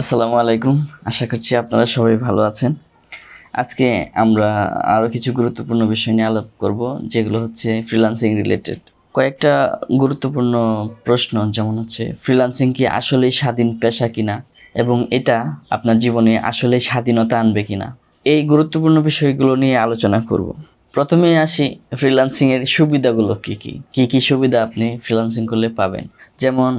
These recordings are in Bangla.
আসসালামু আলাইকুম। আশা করছি আপনারা সবাই ভালো আছেন। আজকে আমরা আরও কিছু গুরুত্বপূর্ণ বিষয় নিয়ে আলাপ করব, যেগুলো হচ্ছে ফ্রিল্যান্সিং রিলেটেড কয়েকটা গুরুত্বপূর্ণ প্রশ্ন, যেমন হচ্ছে ফ্রিল্যান্সিং কি আসলেই স্বাধীন পেশা কিনা? এবং এটা আপনার জীবনে আসলেই স্বাধীনতা আনবে কিনা? এই গুরুত্বপূর্ণ বিষয়গুলো নিয়ে আলোচনা করব। প্রথমে আসি ফ্রিল্যান্সিংয়ের সুবিধাগুলো কী কী? কী কী সুবিধা আপনি ফ্রিল্যান্সিং করলে পাবেন? যেমন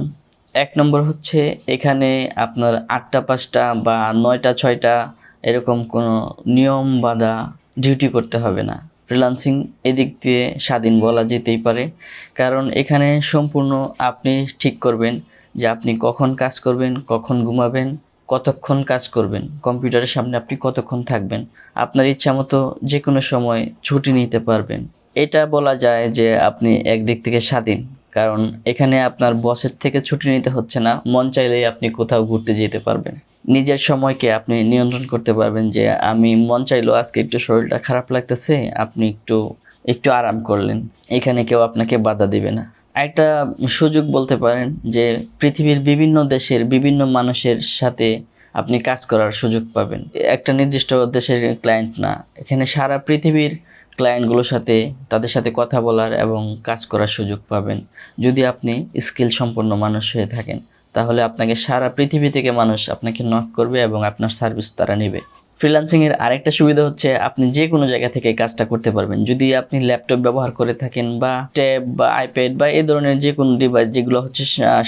এক নম্বর হচ্ছে এখানে আপনার আটটা, পাঁচটা বা নয়টা, ছয়টা এরকম কোনো নিয়ম বাধা ডিউটি করতে হবে না। ফ্রিলান্সিং এদিক দিয়ে স্বাধীন বলা যেতেই পারে। কারণ এখানে সম্পূর্ণ আপনি ঠিক করবেন যে আপনি কখন কাজ করবেন, কখন ঘুমাবেন, কতক্ষণ কাজ করবেন, কম্পিউটারের সামনে আপনি কতক্ষণ থাকবেন, আপনার ইচ্ছা মতো যে কোনো সময় ছুটি নিতে পারবেন। এটা বলা যায় যে আপনি একদিক থেকে স্বাধীন। কারণ এখানে আপনার বসের থেকে ছুটি নিতে হচ্ছে না। মন চাইলেই আপনি কোথাও ঘুরতে যেতে পারবেন। নিজের সময়কে আপনি নিয়ন্ত্রণ করতে পারবেন যে, আমি মন চাইলো আজকে একটু শরীরটা খারাপ লাগতেছে, আপনি একটু একটু আরাম করলেন। এখানে কেউ আপনাকে বাধা দিবে না। একটা সুযোগ বলতে পারেন যে, পৃথিবীর বিভিন্ন দেশের বিভিন্ন মানুষের সাথে আপনি কাজ করার সুযোগ পাবেন। একটা নির্দিষ্ট দেশের ক্লায়েন্ট না। এখানে সারা পৃথিবীর ক্লায়েন্টগুলোর সাথে, তাদের সাথে কথা বলার এবং কাজ করার সুযোগ পাবেন। যদি আপনি স্কিল সম্পন্ন মানুষ হয়ে থাকেন, তাহলে আপনাকে সারা পৃথিবী থেকে মানুষ আপনাকে নক করবে এবং আপনার সার্ভিস তারা নেবে। ফ্রিল্যান্সিংয়ের আরেকটা সুবিধা হচ্ছে আপনি যে কোনো জায়গা থেকে কাজটা করতে পারবেন। যদি আপনি ল্যাপটপ ব্যবহার করে থাকেন বা ট্যাব বা আইপ্যাড বা এই ধরনের যে কোনো ডিভাইস যেগুলো হচ্ছে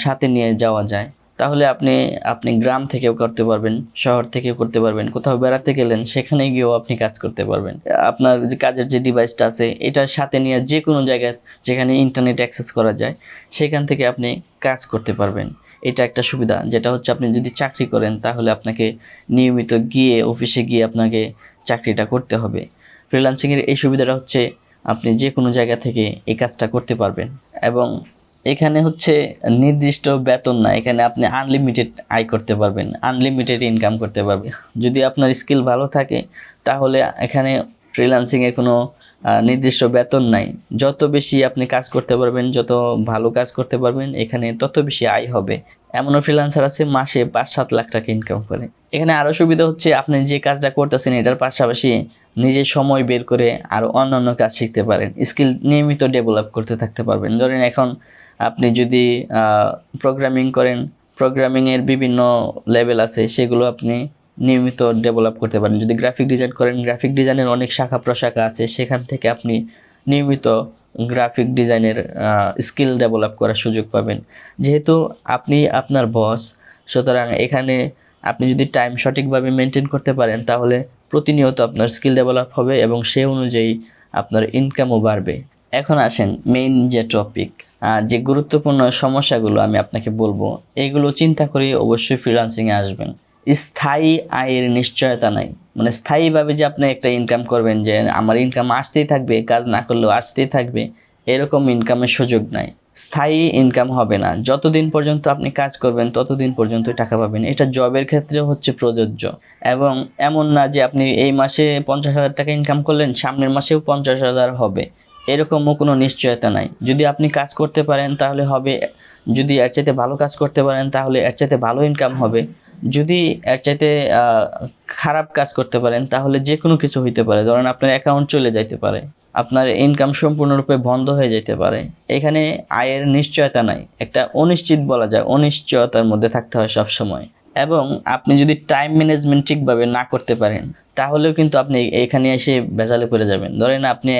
সাথে নিয়ে যাওয়া যায় তাহলে আপনি আপনি গ্রাম থেকেও করতে পারবেন, শহর থেকেও করতে পারবেন, কোথাও বেড়াতে গেলেন, সেখানে গিয়েও আপনি কাজ করতে পারবেন। আপনার যে কাজের যে ডিভাইসটা আছে, এটার সাথে নিয়ে যে কোনো জায়গায় যেখানে ইন্টারনেট অ্যাক্সেস করা যায়, সেখান থেকে আপনি কাজ করতে পারবেন। এটা একটা সুবিধা, যেটা হচ্ছে আপনি যদি চাকরি করেন, তাহলে আপনাকে নিয়মিত গিয়ে অফিসে গিয়ে আপনাকে চাকরিটা করতে হবে। ফ্রিল্যান্সিংয়ের এই সুবিধাটা হচ্ছে, আপনি যে কোনো জায়গা থেকে এই কাজটা করতে পারবেন। এবং এখানে হচ্ছে নির্দিষ্ট বেতন না, এখানে আপনি আনলিমিটেড আয় করতে পারবেন আনলিমিটেড ইনকাম করতে পারবেন। যদি আপনার স্কিল ভালো থাকে, তাহলে এখানে ফ্রিল্যান্সিংয়ে কোনো নির্দিষ্ট বেতন নাই। যত বেশি আপনি কাজ করতে পারবেন, যত ভালো কাজ করতে পারবেন, এখানে তত বেশি আয় হবে। এমনও ফ্রিল্যান্সার আছে, মাসে পাঁচ সাত লাখ টাকা ইনকাম করে। এখানে আরও সুবিধা হচ্ছে, আপনি যে কাজটা করতেছেন, এটার পাশাপাশি নিজের সময় বের করে আরও অন্যান্য কাজ শিখতে পারেন। স্কিল নিয়মিত ডেভেলপ করতে থাকতে পারবেন। ধরেন এখন আপনি যদি প্রোগ্রামিং করেন প্রোগ্রামিংয়ের বিভিন্ন লেভেল আছে, সেগুলো আপনি নিয়মিত ডেভেলপ করতে পারেন। যদি গ্রাফিক ডিজাইন করেন গ্রাফিক ডিজাইনের অনেক শাখা প্রশাখা আছে, সেখান থেকে আপনি নিয়মিত গ্রাফিক ডিজাইনের স্কিল ডেভেলপ করার সুযোগ পাবেন। যেহেতু আপনি আপনার বস সুতরাং এখানে আপনি যদি টাইম সঠিকভাবে মেনটেন করতে পারেন, তাহলে প্রতিনিয়ত আপনার স্কিল ডেভেলপ হবে এবং সে অনুযায়ী আপনার ইনকামও বাড়বে। এখন আসেন মেইন যে টপিক যে গুরুত্বপূর্ণ সমস্যাগুলো আমি আপনাকে বলব, এগুলো চিন্তা করে অবশ্যই ফ্রিলান্সিংয়ে আসবেন। স্থায়ী আয়ের নিশ্চয়তা নাই। মানে স্থায়ীভাবে যে আপনি একটা ইনকাম করবেন, যে আমার ইনকাম আসতেই থাকবে, কাজ না করলেও আসতেই থাকবে, এরকম ইনকামের সুযোগ নাই। স্থায়ী ইনকাম হবে না। যতদিন পর্যন্ত আপনি কাজ করবেন, ততদিন পর্যন্ত টাকা পাবেন। এটা জবের ক্ষেত্রেও হচ্ছে প্রযোজ্য। এবং এমন না যে আপনি এই মাসে পঞ্চাশ হাজার টাকা ইনকাম করলেন, সামনের মাসেও পঞ্চাশ হাজার হবে। এরকমও কোনো নিশ্চয়তা নাই। যদি আপনি কাজ করতে পারেন, তাহলে হবে, যদি এর চাইতে ভালো কাজ করতে পারেন, তাহলে এর চাইতে ভালো ইনকাম হবে। যদি এর চাইতে খারাপ কাজ করতে পারেন, তাহলে যে কোনো কিছু হইতে পারে। ধরেন আপনার অ্যাকাউন্ট চলে যাইতে পারে। আপনার ইনকাম সম্পূর্ণরূপে বন্ধ হয়ে যেতে পারে। এখানে আয়ের নিশ্চয়তা নাই। একটা অনিশ্চিত বলা যায়, অনিশ্চয়তার মধ্যে থাকতে হয় সব সময় এবং আপনি যদি টাইম ম্যানেজমেন্ট ঠিকভাবে না করতে পারেন, তাহলেও কিন্তু আপনি এখানে এসে ভেজালে পড়ে যাবেন। ধরেন আপনি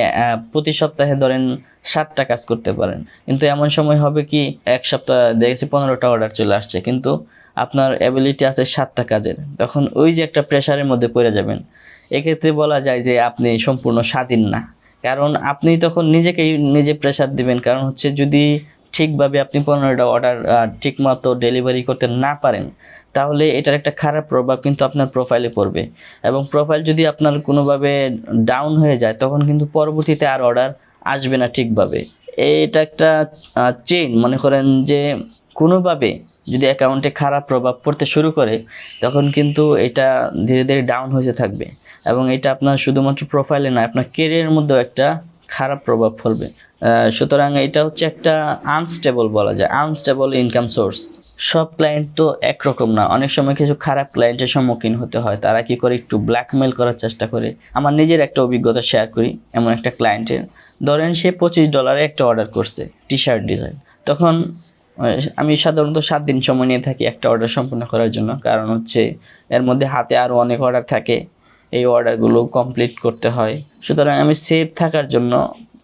প্রতি সপ্তাহে ধরেন সাতটা কাজ করতে পারেন। কিন্তু এমন সময় হবে কি, এক সপ্তাহ, দেখেছি পনেরোটা অর্ডার চলে আসছে। কিন্তু আপনার অ্যাবিলিটি আছে সাতটা কাজের। তখন ওই যে একটা প্রেশারের মধ্যে পড়ে যাবেন। এক্ষেত্রে বলা যায় যে আপনি সম্পূর্ণ স্বাধীন না। কারণ আপনি তখন নিজেকেই নিজে প্রেশার দিবেন। কারণ হচ্ছে যদি ঠিকভাবে আপনি পনেরোটা অর্ডার ঠিকমতো ডেলিভারি করতে না পারেন, তাহলে এটার একটা খারাপ প্রভাব কিন্তু আপনার প্রোফাইলে পড়বে। এবং প্রোফাইল যদি আপনার কোনোভাবে ডাউন হয়ে যায়, তখন কিন্তু পরবর্তীতে আর অর্ডার আসবে না ঠিকভাবে। এটা একটা চেইন মনে করেন যে কোনোভাবে যদি অ্যাকাউন্টে খারাপ প্রভাব পড়তে শুরু করে, তখন কিন্তু এটা ধীরে ধীরে ডাউন হতে থাকবে। এবং এটা আপনার শুধুমাত্র প্রোফাইলে না আপনার কেরিয়ারের মধ্যেও একটা খারাপ প্রভাব ফেলবে। সুতরাং এটা হচ্ছে একটা আনস্টেবল বলা যায়। আনস্টেবল ইনকাম সোর্স সব ক্লায়েন্ট তো একরকম না। অনেক সময় কিছু খারাপ ক্লায়েন্টের সম্মুখীন হতে হয়। তারা কি করে একটু ব্ল্যাকমেল করার চেষ্টা করে? আমার নিজের একটা অভিজ্ঞতা শেয়ার করি এমন একটা ক্লায়েন্টের ধরেন সে পঁচিশ ডলারে একটা অর্ডার করছে টি শার্ট ডিজাইন তখন আমি সাধারণত সাত দিন সময় নিয়ে থাকি একটা অর্ডার সম্পূর্ণ করার জন্য। কারণ হচ্ছে এর মধ্যে হাতে আরও অনেক অর্ডার থাকে। এই অর্ডারগুলো কমপ্লিট করতে হয়। সুতরাং আমি সেভ থাকার জন্য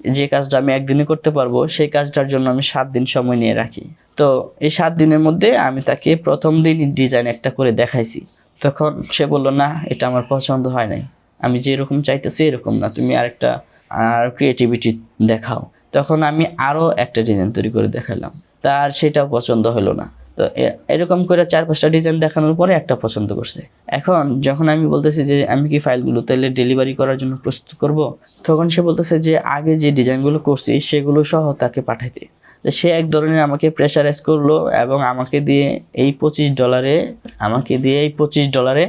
যে কাজটা আমি একদিনে করতে পারব, সেই কাজটার জন্য আমি সাত দিন সময় নিয়ে রাখি। তো এই সাত দিনের মধ্যে আমি তাকে প্রথম দিন ডিজাইন একটা করে দেখাইছি। তখন সে বলল, না, এটা আমার পছন্দ হয় নাই। আমি যেরকম চাইতেছি এরকম না। তুমি আরেকটা, আর ক্রিয়েটিভিটি দেখাও। তখন আমি আরও একটা ডিজাইন তৈরি করে দেখালাম তার সেটাও পছন্দ হলো না। তো এরকম করে চার পাঁচটা ডিজাইন দেখানোর পরে একটা পছন্দ করছে। এখন যখন আমি বলতেছি যে আমি কি ফাইলগুলো তাহলে ডেলিভারি করার জন্য প্রস্তুত করব, তখন সে বলতেছে যে আগে যে ডিজাইনগুলো করছি সেগুলো সহ তাকে পাঠাইতে। সে এক ধরনের আমাকে প্রেশারাইজ করল এবং আমাকে দিয়ে এই পঁচিশ ডলারে আমাকে দিয়ে এই পঁচিশ ডলারে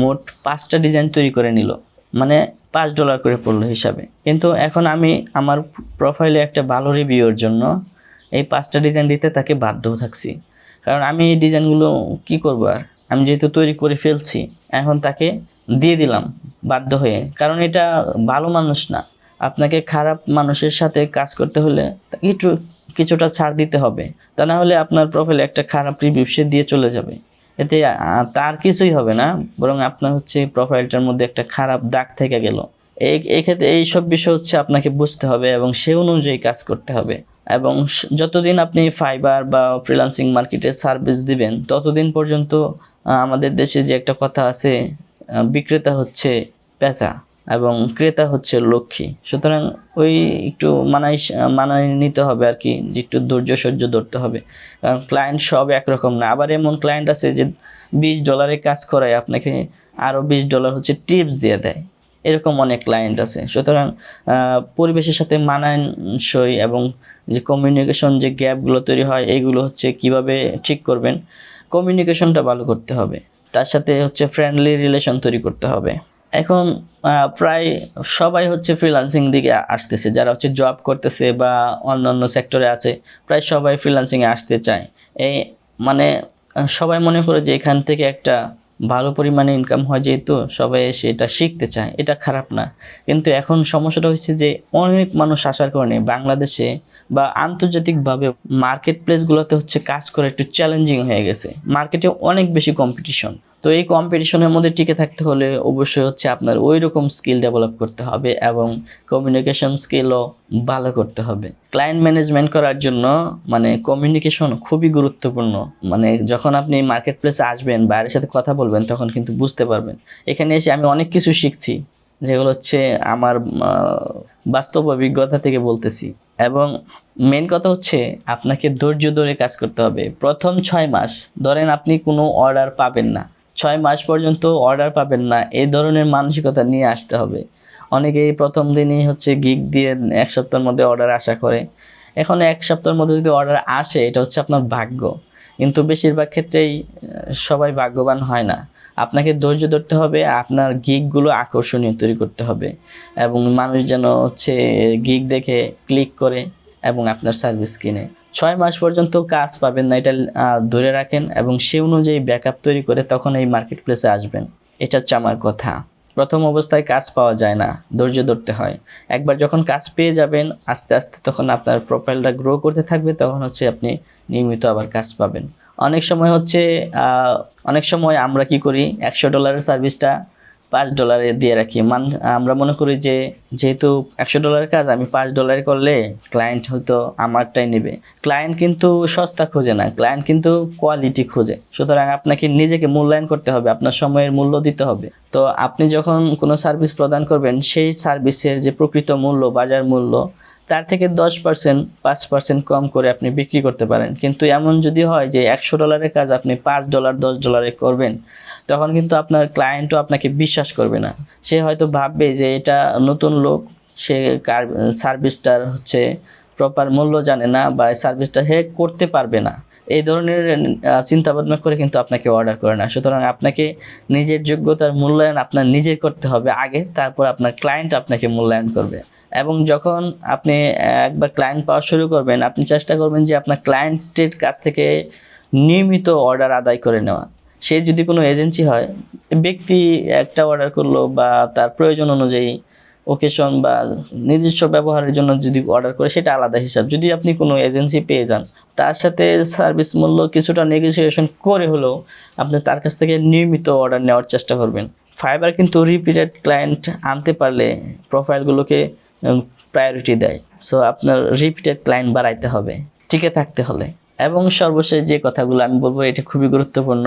মোট পাঁচটা ডিজাইন তৈরি করে নিল। মানে পাঁচ ডলার করে পড়ল হিসাবে। কিন্তু এখন আমি আমার প্রোফাইলে একটা ভালো রিভিউর জন্য এই পাঁচটা ডিজাইন দিতে তাকে বাধ্য থাকছি। কারণ আমি এই ডিজাইনগুলো কি করব আর? আমি যেহেতু তৈরি করে ফেলছি, এখন তাকে দিয়ে দিলাম বাধ্য হয়ে। কারণ এটা ভালো মানুষ না। আপনাকে খারাপ মানুষের সাথে কাজ করতে হলে একটু কিছুটা ছাড় দিতে হবে। তা না হলে আপনার প্রোফাইলে একটা খারাপ রিভিউ সে দিয়ে চলে যাবে। এতে তার কিছুই হবে না, বরং আপনার হচ্ছে প্রোফাইলটার মধ্যে একটা খারাপ দাগ থেকে গেল। এই এক্ষেত্রে এইসব বিষয় হচ্ছে আপনাকে বুঝতে হবে এবং সে অনুযায়ী কাজ করতে হবে। এবং যতদিন আপনি ফাইবার বা ফ্রিল্যান্সিং মার্কেটে সার্ভিস দিবেন, ততদিন পর্যন্ত আমাদের দেশে যে একটা কথা আছে বিক্রেতা হচ্ছে পেঁচা এবং ক্রেতা হচ্ছে লক্ষ্মী। সুতরাং ওই একটু মানাই মানায় নিতে হবে আর কি, যে একটু ধৈর্য সহ্য ধরতে হবে। কারণ ক্লায়েন্ট সব একরকম না। আবার এমন ক্লায়েন্ট আছে যে বিশ ডলারে কাজ করায়, আপনাকে আরও বিশ ডলার হচ্ছে টিপস দিয়ে দেয়। এরকম অনেক ক্লায়েন্ট আছে। সুতরাং পরিবেশের সাথে মানানসই এবং যে কমিউনিকেশন যে গ্যাপগুলো তৈরি হয় এইগুলো হচ্ছে কীভাবে ঠিক করবেন কমিউনিকেশনটা ভালো করতে হবে। তার সাথে হচ্ছে ফ্রেন্ডলি রিলেশন তৈরি করতে হবে। এখন প্রায় সবাই হচ্ছে ফ্রিলান্সিং দিকে আসতেছে। যারা হচ্ছে জব করতেছে বা অন্যান্য সেক্টরে আছে, প্রায় সবাই ফ্রিলান্সিংয়ে আসতে চায়। এই মানে সবাই মনে করে যে এখান থেকে একটা ভালো পরিমাণে ইনকাম হয় যেহেতু সবাই এসে এটা শিখতে চায়, এটা খারাপ না। কিন্তু এখন সমস্যাটা হচ্ছে যে অনেক মানুষ আসার কারণে বাংলাদেশে বা আন্তর্জাতিকভাবে মার্কেট প্লেসগুলোতে হচ্ছে কাজ করা একটু চ্যালেঞ্জিং হয়ে গেছে। মার্কেটে অনেক বেশি কম্পিটিশন তো এই কম্পিটিশনের মধ্যে টিকে থাকতে হলে অবশ্যই হচ্ছে আপনার ওই রকম স্কিল ডেভেলপ করতে হবে এবং কমিউনিকেশন স্কিলও ভালো করতে হবে। ক্লায়েন্ট ম্যানেজমেন্ট করার জন্য মানে কমিউনিকেশন খুবই গুরুত্বপূর্ণ। মানে যখন আপনি মার্কেট প্লেসে আসবেন, বাইরের সাথে কথা বলবেন, তখন কিন্তু বুঝতে পারবেন। এখানে এসে আমি অনেক কিছু শিখছি, যেগুলো হচ্ছে আমার বাস্তব অভিজ্ঞতা থেকে বলতেছি। এবং মেন কথা হচ্ছে আপনাকে ধৈর্য ধরে কাজ করতে হবে। প্রথম ছয় মাস ধরেন আপনি কোনো অর্ডার পাবেন না। ছয় মাস পর্যন্ত অর্ডার পাবেন না। এই ধরনের মানসিকতা নিয়ে আসতে হবে। অনেকেই প্রথম দিনই হচ্ছে গিগ দিয়ে এক সপ্তাহের মধ্যে অর্ডার আশা করে। এখন এক সপ্তাহের মধ্যে যদি অর্ডার আসে, এটা হচ্ছে আপনার ভাগ্য। কিন্তু বেশিরভাগ ক্ষেত্রেই সবাই ভাগ্যবান হয় না। আপনাকে ধৈর্য ধরতে হবে, আপনার গিগগুলো আকর্ষণীয় তৈরি করতে হবে। এবং মানুষ যেন হচ্ছে গিগ দেখে ক্লিক করে এবং আপনার সার্ভিস কিনে। ছয় মাস পর্যন্ত কাজ পাবেন না, এটা ধরে রাখেন এবং সে অনুযায়ী ব্যাকআপ তৈরি করে তখন এই মার্কেট প্লেসে আসবেন। এটা হচ্ছে আমার কথা। প্রথম অবস্থায় কাজ পাওয়া যায় না, ধৈর্য ধরতে হয়। একবার যখন কাজ পেয়ে যাবেন, আস্তে আস্তে তখন আপনার প্রোফাইলটা গ্রো করতে থাকবে, তখন হচ্ছে আপনি নিয়মিত আবার কাজ পাবেন। অনেক সময় হচ্ছে অনেক সময় আমরা কি করি, একশো ডলারের সার্ভিসটা পাঁচ ডলারে দিয়ে রাখি। মান, আমরা মনে করি যে যেহেতু একশো ডলারের কাজ, আমি পাঁচ ডলারে করলে ক্লায়েন্ট হয়তো আমারটাই নেবে। ক্লায়েন্ট কিন্তু সস্তা খোঁজে না ক্লায়েন্ট কিন্তু কোয়ালিটি খোঁজে। সুতরাং আপনাকে নিজেকে মূল্যায়ন করতে হবে, আপনার সময়ের মূল্য দিতে হবে। তো আপনি যখন কোনো সার্ভিস প্রদান করবেন, সেই সার্ভিসের যে প্রকৃত মূল্য, বাজার মূল্য তার থেকে দশ পার্সেন্ট পাঁচ পার্সেন্ট কম করে আপনি বিক্রি করতে পারেন। কিন্তু এমন যদি হয় যে একশো ডলারের কাজ আপনি পাঁচ ডলার দশ ডলারে করবেন, তখন কিন্তু আপনার ক্লায়েন্টও আপনাকে বিশ্বাস করবে না। সে হয়তো ভাববে যে এটা নতুন লোক, সে কার সার্ভিসটার হচ্ছে প্রপার মূল্য জানে না বা সার্ভিসটা হে করতে পারবে না। এই ধরনের চিন্তা ভাবনা করে কিন্তু আপনাকে অর্ডার করে না। সুতরাং আপনাকে নিজের যোগ্যতার মূল্যায়ন আপনার নিজে করতে হবে আগে, তারপর আপনার ক্লায়েন্ট আপনাকে মূল্যায়ন করবে। এবং যখন আপনি একবার ক্লায়েন্ট পাওয়া শুরু করবেন, আপনি চেষ্টা করবেন যে আপনার ক্লায়েন্টের কাছ থেকে নিয়মিত অর্ডার আদায় করে নেওয়া। সে যদি কোনো এজেন্সি হয়, ব্যক্তি একটা অর্ডার করল বা তার প্রয়োজন অনুযায়ী ওকেশন বা নিজস্ব ব্যবহারের জন্য যদি অর্ডার করে, সেটা আলাদা হিসাব। যদি আপনি কোনো এজেন্সি পেয়ে যান, তার সাথে সার্ভিস মূল্য কিছুটা নেগোসিয়েশন করে হলেও আপনি তার কাছ থেকে নিয়মিত অর্ডার নেওয়ার চেষ্টা করবেন। ফাইবার কিন্তু রিপিটেড ক্লায়েন্ট আনতে পারলে প্রোফাইলগুলোকে প্রায়োরিটি দেয়। সো আপনার রিপিটেড ক্লায়েন্ট বাড়াইতে হবে, টিকে থাকতে হলে। এবং সর্বশেষ যে কথাগুলো আমি বলব, এটা খুবই গুরুত্বপূর্ণ।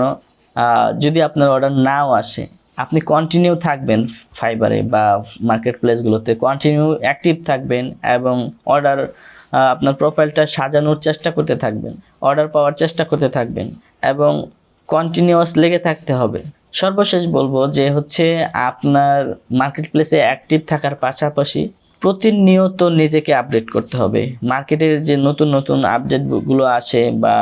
যদি আপনার অর্ডার নাও আসে, আপনি কন্টিনিউ থাকবেন ফাইবারে বা মার্কেট প্লেসগুলোতে কন্টিনিউ অ্যাক্টিভ থাকবেন এবং অর্ডার আপনার প্রোফাইলটা সাজানোর চেষ্টা করতে থাকবেন অর্ডার পাওয়ার চেষ্টা করতে থাকবেন এবং কন্টিনিউয়াস লেগে থাকতে হবে। সর্বশেষ বলব যে হচ্ছে, আপনার মার্কেট প্লেসে অ্যাক্টিভ থাকার পাশাপাশি প্রতিনিয়ত নিজেকে আপডেট করতে হবে। মার্কেটের যে নতুন নতুন আপডেটগুলো আসে বা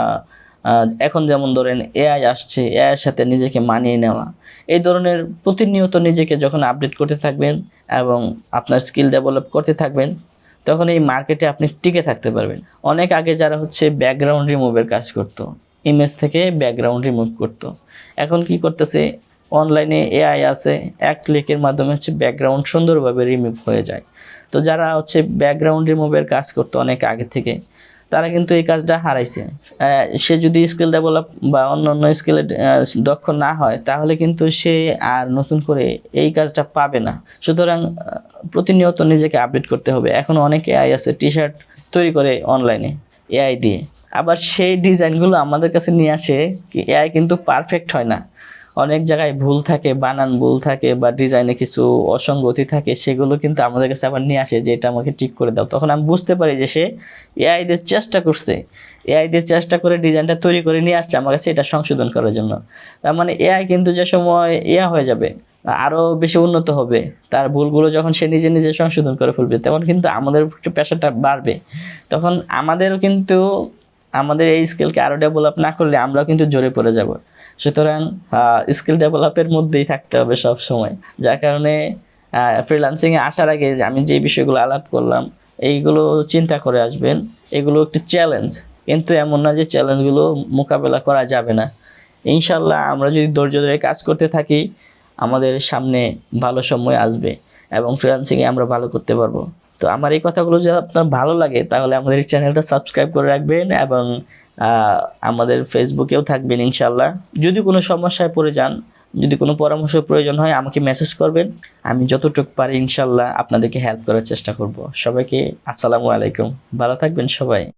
এখন যেমন ধরেন এআই আসছে এআইয়ের সাথে নিজেকে মানিয়ে নেওয়া। এই ধরনের প্রতিনিয়ত নিজেকে যখন আপডেট করতে থাকবেন এবং আপনার স্কিল ডেভেলপ করতে থাকবেন, তখন এই মার্কেটে আপনি টিকে থাকতে পারবেন। অনেক আগে যারা হচ্ছে ব্যাকগ্রাউন্ড রিমুভের কাজ করতো ইমেজ থেকে ব্যাকগ্রাউন্ড রিমুভ করতো। এখন কি করতেছে? অনলাইনে এআই আছে, এক ক্লিকের মাধ্যমে হচ্ছে ব্যাকগ্রাউন্ড সুন্দরভাবে রিমুভ হয়ে যায়। তো যারা হচ্ছে ব্যাকগ্রাউন্ড রিমুভের কাজ করতো অনেক আগে থেকে, তারা কিন্তু এই কাজটা হারাইছে। সে যদি স্কিল ডেভেলপ বা অন্য অন্য স্কিলে দক্ষ না হয়, তাহলে কিন্তু সে আর নতুন করে এই কাজটা পাবে না। সুতরাং প্রতিনিয়ত নিজেকে আপডেট করতে হবে। এখন অনেক এআই আছে টি শার্ট তৈরি করে অনলাইনে এআই দিয়ে। আবার সেই ডিজাইনগুলো আমাদের কাছে নিয়ে আসে কি এআই কিন্তু পারফেক্ট হয় না। অনেক জায়গায় ভুল থাকে, বানান ভুল থাকে বা ডিজাইনে কিছু অসঙ্গতি থাকে, সেগুলো কিন্তু আমাদের কাছে আবার নিয়ে আসে যে এটা আমাকে ঠিক করে দাও। তখন আমি বুঝতে পারি যে সে এআই দিয়ে চেষ্টা করছে। এআই দিয়ে চেষ্টা করে ডিজাইনটা তৈরি করে নিয়ে আসছে আমার কাছে, এটা সংশোধন করার জন্য। তার মানে এআই কিন্তু যে সময় ইয়া হয়ে যাবে আরও বেশি উন্নত হবে, তার ভুলগুলো যখন সে নিজে নিজে সংশোধন করে ফেলবে, তখন কিন্তু আমাদের একটু পেশাটা বাড়বে। তখন আমাদেরও কিন্তু, আমাদের এই স্কিলকে আরও ডেভেলপ না করলে আমরাও কিন্তু জোরে পড়ে যাব। সুতরাং স্কিল ডেভেলপের মধ্যেই থাকতে হবে সব সময় যার কারণে ফ্রিল্যান্সিংয়ে আসার আগে আমি যে বিষয়গুলো আলাপ করলাম, এইগুলো চিন্তা করে আসবেন। এগুলো একটি চ্যালেঞ্জ কিন্তু এমন না যে চ্যালেঞ্জগুলো মোকাবেলা করা যাবে না। ইনশাল্লাহ আমরা যদি ধৈর্য ধরে কাজ করতে থাকি, আমাদের সামনে ভালো সময় আসবে এবং ফ্রিলান্সিংয়ে আমরা ভালো করতে পারব। তো আমার এই কথাগুলো যদি আপনার ভালো লাগে, তাহলে আমাদের চ্যানেলটা সাবস্ক্রাইব করে রাখবেন এবং আমাদের ফেসবুকেও থাকবেন ইনশাল্লাহ যদি কোনো সমস্যায় পড়ে যান, যদি কোনো পরামর্শ প্রয়োজন হয়, আমাকে মেসেজ করবেন। আমি যতটুকু পারি ইনশাল্লাহ আপনাদেরকে হেল্প করার চেষ্টা করব। সবাইকে আসসালামু আলাইকুম। ভালো থাকবেন সবাই।